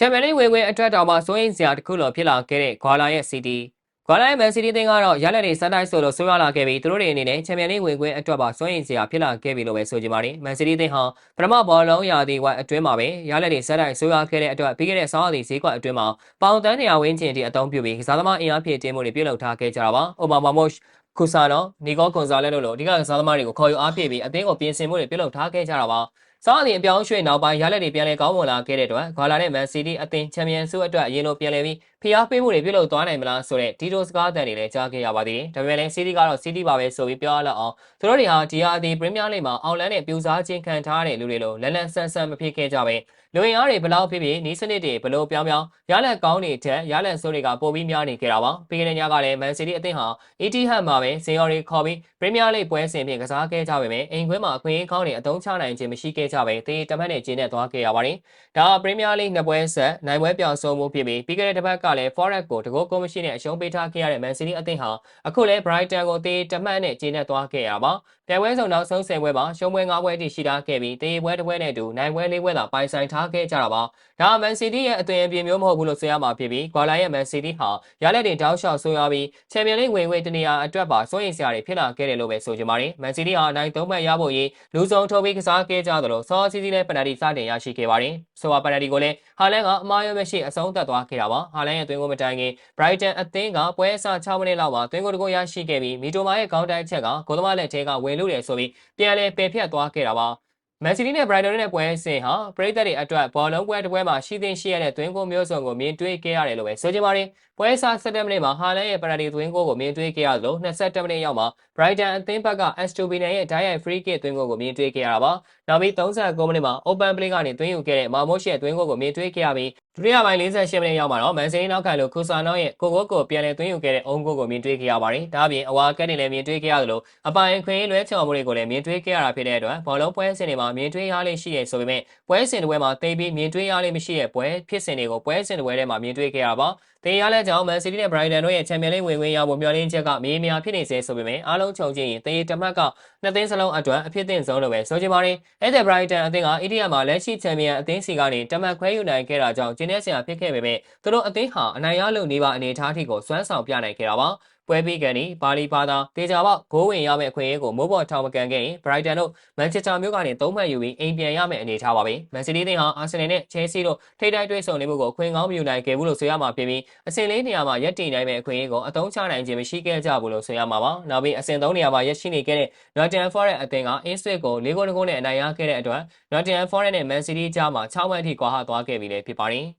ချန်ပီယံလိဝင်ဝင်အတွက်တောင်မှစိုးရိမ်စရာတစ်ခုလိုဖြစ်လာခဲ့တဲ့ဂွာလာရဲ့စီးတီဂွာလာရဲ့မန်စီးတီးတင်းကတော့ရလက်တွေစတိုက်ဆိုလို့ဆိုးရလာခဲ့ပြီးသူတို့တွေအနေနဲ့ချန်ပီယံလိဝင်ဝင်အတွက်ပါစိုးရိမ်စရာဖြစ်လာခဲ့ပြီလို့ပဲဆိုကြပါမယ်မန်စီးတီးတင်းဟာပထမဘောလုံးရာသီဝိုင်းအတွင်းမှာပဲရလက်တွေစတိုက်ဆိုးရခဲ့တဲ့အတွက်ပြီးခဲ့တဲ့ဆောင်းရာသီဈေးကွက်အတွင်းမှာပေါင်တန်းနေရာဝင်းကျင်တီအသုံးပြုပြီးကစားသမားအင်အားဖြည့်တင်းမှုတွေပြုလုပ်ထားခဲ့ကြတာပါအိုဘာမာမို့ကူဆာနော်နီဂိုကွန်ဆာလက်တို့လိုအဓိကကစားသမားတွေကိုခေါ်ယူအားဖြည့်ပြီးအသင်းကိုပြင်ဆင်မှုတွေပြုလုပ်ထားခဲ့ကြတာပါ စောင်းအသင်းအပြောင်းရွှေ့နောက်ပိုင်းရလက်တွေပြန်လည်ကောင်းမွန်လာခဲ့တဲ့အတွက်ဂွာလာနဲ့မန်စီးတီးအသင်းချန်ပီယံဆုအတွက်အရင်လိုပြန်လည်ပြီးဖိအားပေးမှုတွေပြုလုပ်သွားနိုင်မလားဆိုတဲ့ဒီတိုစကားတန်တွေလည်းကြားခဲ့ရပါသေးတယ်။ဒါပေမဲ့လည်းစီးတီးကတော့စီးတီးပါပဲဆိုပြီးပြောရလောက်အောင်သူတို့တွေဟာဒီဟာအသင်းပရီးမီးယားလိဂ်မှာအောက်လန်းနဲ့ပြူစားခြင်းခံထားတဲ့လူတွေလိုလန်လန်ဆန်ဆန်မဖြစ်ခဲ့ကြပဲလူဝင်အားတွေဘလောက်ဖြစ်ဖြစ်နီးစနစ်တွေဘလို့ပြောင်းပြောင်းရလက်ကောင်းတွေထက်ရလက်ဆိုးတွေကပိုပြီးများနေခဲ့တာပါ။ပြီးခဲ့တဲ့ညကလည်းမန်စီးတီးအသင်းဟာ Etihad မှာပဲဇင်ယော်တွေခေါ်ပြီးပရီးမီးယားလိဂ်ပွဲစဉ်ဖြင့်ကစားခဲ့ကြပေမဲ့အိမ်ခွဲမှာအခွင့်အရေးကောင်းတွေအသုံးချနိုင်ခြင်းမရှိခဲ့ကြပဲတေးတမတ်နဲ့ကျင်းနဲ့သွားခဲ့ရပါတယ်။ဒါပရီးမီးယားလိဂ်နှစ်ပွဲဆက်နိုင်ပွဲပြောင်းဆုံးမှုဖြစ်ပြီးပြီးခဲ့တဲ့တစ်ပတ်ကလည်း Forex ကိုတကောကောမရှိနဲ့အရှုံးပေးထားခဲ့ရတဲ့ Man City အသင်းဟာအခုလည်း Brighton ကိုတေးတမတ်နဲ့ကျင်းနဲ့သွားခဲ့ရပါ။ ပြိုင်ပွဲဆောင်နောက်ဆုံး10ပွဲမှာရှုံးပွဲ9ပွဲတိရှိထားခဲ့ပြီးတေးပွဲတစ်ပွဲနဲ့အတူနိုင်ပွဲ၄ပွဲသာပိုင်ဆိုင်ထားခဲ့ကြတာပါ။ဒါ Man City ရဲ့အသွင်အပြင်မျိုးမဟုတ်ဘူးလို့ဆိုရမှာဖြစ်ပြီး Guardiola ရဲ့ Man City ဟာရလက်တွေတောက်လျှောက်ဆိုးရွားပြီး Champions League ဝင်ဝေးတနေရာအတွက်ပါစိုးရိမ်စရာတွေဖြစ်လာခဲ့တယ်လို့ပဲဆိုကြပါရယ်။ Man City ဟာအနိုင်၃မှတ်ရဖို့ရေးလူစုံထုတ်ပြီးကစားခဲ့ကြသလိုဆောစီစီလည်းပယ်နတီစတင်ရရှိခဲ့ပါတယ်။ဆိုပါပယ်နတီကိုလည်းဟာလန်ကအမှားရမရှိအဆုံးသတ်သွားခဲ့တာပါ။ဟာလန်ရဲ့သွင်းကိုမတိုင်ခင် Brighton အသင်းကပွဲအစ6မိနစ်လောက်မှာသွင်းကိုတကိုရရှိခဲ့ပြီးမီတိုမာရဲ့ခေါင်းတိုက်ချက်ကဂိုးသမားလက်ထဲကဝင်လို့တယ်ဆိုပြီးပြန်လည်ပယ်ဖြတ်သွားခဲ့တာပါမန်စီးတီးနဲ့ဘရိုင်တွန်နဲ့ပွဲစဉ်ဟာပရိသတ်တွေအတွက်ဘောလုံးပွဲတစ်ပွဲမှာရှိသင့်ရှိရတဲ့သွင်းကိုမျိုးစုံကိုမြင်တွေ့ခဲ့ရတယ်လို့ပဲဆိုချင်ပါတယ်။ပွဲစား17မိနစ်မှာဟာလန်ရဲ့ပရတီသွင်းကိုကိုမြင်တွေ့ခဲ့ရသလို22မိနစ်ရောက်မှာဘရိုင်တန်အသင်းဘက်က Astubinen ရဲ့ direct free kick သွင်းကိုကိုမြင်တွေ့ခဲ့ရတာပါ။နောက်ပြီး39မိနစ်မှာ open play ကနေသွင်းယူခဲ့တဲ့မာမို့ရှ်ရဲ့သွင်းကိုကိုမြင်တွေ့ခဲ့ရပြီး ဒုတိယပိုင်း48မိနစ်ရောက်မှာတော့မန်စီးတီးနောက်ခံလို့ကူဆာနော့ရဲ့ကိုကိုကိုပြန်လည်သွင်းယူခဲ့တဲ့အုံးကိုကိုမြင်တွေ့ခဲ့ရပါတယ်။ဒါအပြင်အဝါကက်နေလည်းမြင်တွေ့ခဲ့ရသလိုအပိုင်ခွင့်လွဲချော်မှုတွေကိုလည်းမြင်တွေ့ခဲ့ရတာဖြစ်တဲ့အတွက်ဘောလုံးပွဲစဉ်တွေမှာမြင်တွေ့ရလိမ့်ရှိရဆိုပေမဲ့ပွဲစဉ်တွေမှာတိတ်ပြီးမြင်တွေ့ရလိမ့်မရှိတဲ့ပွဲဖြစ်စဉ်တွေကိုပွဲစဉ်တွေထဲမှာမြင်တွေ့ခဲ့ရပါတင်ရလဲကြောင့်မန်စီးတီးနဲ့ဘရိုင်တန်တို့ရဲ့ချန်ပီယံလိဝင်ဝင်ရဖို့မျှော်လင့်ချက်ကမေးမြာဖြစ်နေစေဆိုပေမဲ့အားလုံးခြုံကြည့်ရင်တေးတမတ်ကနှစ်သိန်းစလုံးအတွက်အဖြစ်အသင့်ဆုံးလို့ပဲဆိုချင်ပါတယ်။အဲ့ဒီဘရိုင်တန်အသင်းက ATM မှာလက်ရှိချန်ပီယံအသင်းစီကနေတမတ်ခွဲယူနိုင်ခဲ့တာကြောင့်ကျင်းနေစရာဖြစ်ခဲ့ပေမဲ့သူတို့အသင်းဟာအနိုင်ရလို့နေပါအနေထားထိကိုစွမ်းဆောင်ပြနိုင်ခဲ့တာပါ။ပွဲပြီးကန်ဒီပါလီပါသာတေချာပေါက်ဂိုးဝင်ရမယ့်အခွင့်အရေးကိုမိုးပေါ်ထောင်မကန်ခဲ့ရင်ဘရိုက်တန်တို့မန်ချက်စတာမြို့ကနေ၃မှတ်ယူပြီးအိမ်ပြန်ရမယ့်အနေအထားပါပဲမန်စီးတီးသင်းဟာအာဆင်နယ်နဲ့ချဲဆီတို့ထိတိုက်တွေ့ဆုံနေမှုကိုအခွင့်ကောင်းမယူနိုင်ခဲ့ဘူးလို့ဆိုရမှာဖြစ်ပြီးအဆင့်လေးနေရာမှာရက်တည်နိုင်မယ့်အခွင့်အရေးကိုအသုံးချနိုင်ခြင်းမရှိခဲ့ကြဘူးလို့ဆိုရမှာပါနောက်ပြီးအဆင့်၃နေရာမှာရက်ရှိနေခဲ့တဲ့ Nottingham Forest အသင်းကအင်းဆွစ်ကို၄ဂိုးတဂိုးနဲ့အနိုင်ရခဲ့တဲ့အတွက် Nottingham Forest နဲ့ Man City ကြားမှာ6မှတ်အထိကွာဟသွားခဲ့ပြီလည်းဖြစ်ပါတယ်